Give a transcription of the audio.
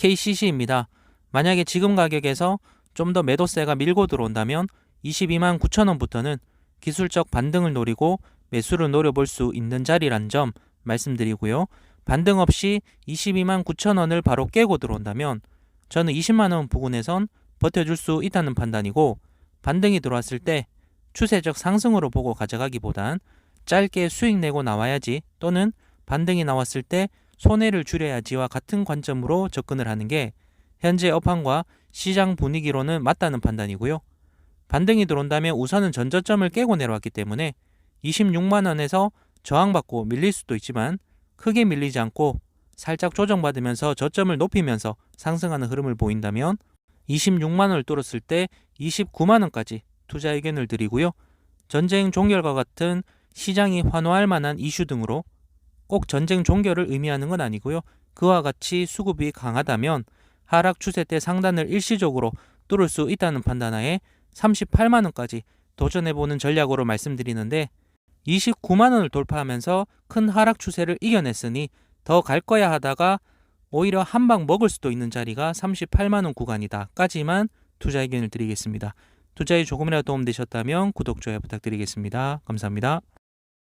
KCC입니다. 만약에 지금 가격에서 좀 더 매도세가 밀고 들어온다면 22만 9천 원부터는 기술적 반등을 노리고 매수를 노려볼 수 있는 자리란 점 말씀드리고요. 반등 없이 22만 9천 원을 바로 깨고 들어온다면 저는 20만 원 부근에선 버텨줄 수 있다는 판단이고 반등이 들어왔을 때 추세적 상승으로 보고 가져가기보단 짧게 수익 내고 나와야지 또는 반등이 나왔을 때 손해를 줄여야지와 같은 관점으로 접근을 하는 게 현재 업황과 시장 분위기로는 맞다는 판단이고요. 반등이 들어온다면 우선은 전저점을 깨고 내려왔기 때문에 26만 원에서 저항받고 밀릴 수도 있지만 크게 밀리지 않고 살짝 조정받으면서 저점을 높이면서 상승하는 흐름을 보인다면 26만 원을 뚫었을 때 29만 원까지 투자 의견을 드리고요. 전쟁 종결과 같은 시장이 환호할 만한 이슈 등으로 꼭 전쟁 종결을 의미하는 건 아니고요. 그와 같이 수급이 강하다면 하락 추세 때 상단을 일시적으로 뚫을 수 있다는 판단하에 38만 원까지 도전해 보는 전략으로 말씀드리는데 29만 원을 돌파하면서 큰 하락 추세를 이겨냈으니 더 갈 거야 하다가 오히려 한 방 먹을 수도 있는 자리가 38만 원 구간이다까지만 투자 의견을 드리겠습니다. 투자에 조금이라도 도움 되셨다면 구독, 좋아요 부탁드리겠습니다. 감사합니다.